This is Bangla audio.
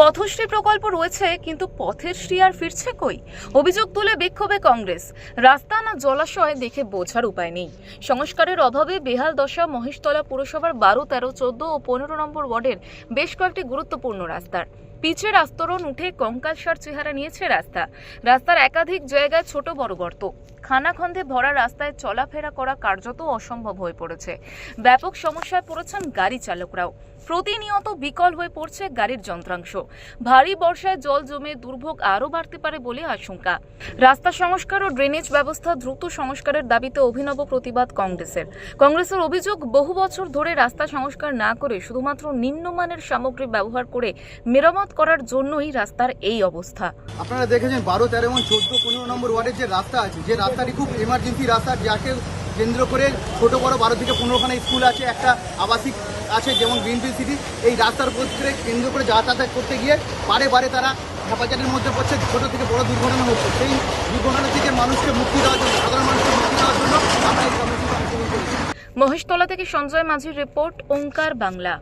পথশ্রী প্রকল্প রয়েছে, কিন্তু পথের শ্রী আর ফিরছে কই? অভিযোগ তুলে বিক্ষোভে কংগ্রেস। রাস্তা না জলাশয় দেখে বোঝার উপায় নেই। সংস্কারের অভাবে বেহাল দশা মহেশতলা পুরসভার বারো, তেরো, চোদ্দ ও পনেরো নম্বর ওয়ার্ডের বেশ কয়েকটি গুরুত্বপূর্ণ রাস্তার। পিচের আস্তরণ উঠে কঙ্কালসার চেহারা নিয়েছে রাস্তা। রাস্তার একাধিক জায়গায় ছোট বড় গর্ত। খানাখন্দে ভরা রাস্তায় চলাফেরা করা কার্যত অসম্ভব হয়ে পড়েছে। ব্যাপক সমস্যায় পড়েছেন গাড়ি চালকরাও। প্রতিনিয়ত বিকল হয়ে পড়ছে গাড়ির যন্ত্রাংশ। ভারী বর্ষায় জল জমে দুর্ভোগ আরও বাড়তে পারে বলে আশঙ্কা। রাস্তা সংস্কার ও ড্রেনেজ ব্যবস্থা দ্রুত সংস্কারের দাবিতে অভিনব প্রতিবাদ কংগ্রেসের। কংগ্রেসের অভিযোগ, বহু বছর ধরে রাস্তা সংস্কার না করে শুধুমাত্র নিম্নমানের সামগ্রী ব্যবহার করে মেরামত করার জন্যই রাস্তার এই অবস্থা। আপনারা দেখেছেন বারো তেরো এবং চোদ্দ পনেরো নম্বর ওয়ার্ডের যে রাস্তা আছে যে রাস্তাটি খুব এমার্জেন্সি রাস্তা যাকে কেন্দ্র করে ছোট বড় বারো থেকে পনেরোখানা স্কুল আছে একটা আবাসিক আছে যেমন গ্রিনফিল্ড সিটি এই রাস্তার উপরে কেন্দ্র করে যাতায়াত করতে গিয়ে বারে বারে তারা হেফাজতের মধ্যে পড়ছে ছোট থেকে বড় দুর্ঘটনা হচ্ছে। সেই দুর্ঘটনা থেকে মানুষকে মুক্তি দেওয়ার জন্য সাধারণ মানুষকে মুক্তি দেওয়ার জন্য আমরা এই কর্মসূচি মহেশতলা থেকে সঞ্জয় মাঝির রিপোর্ট ওঙ্কার বাংলা।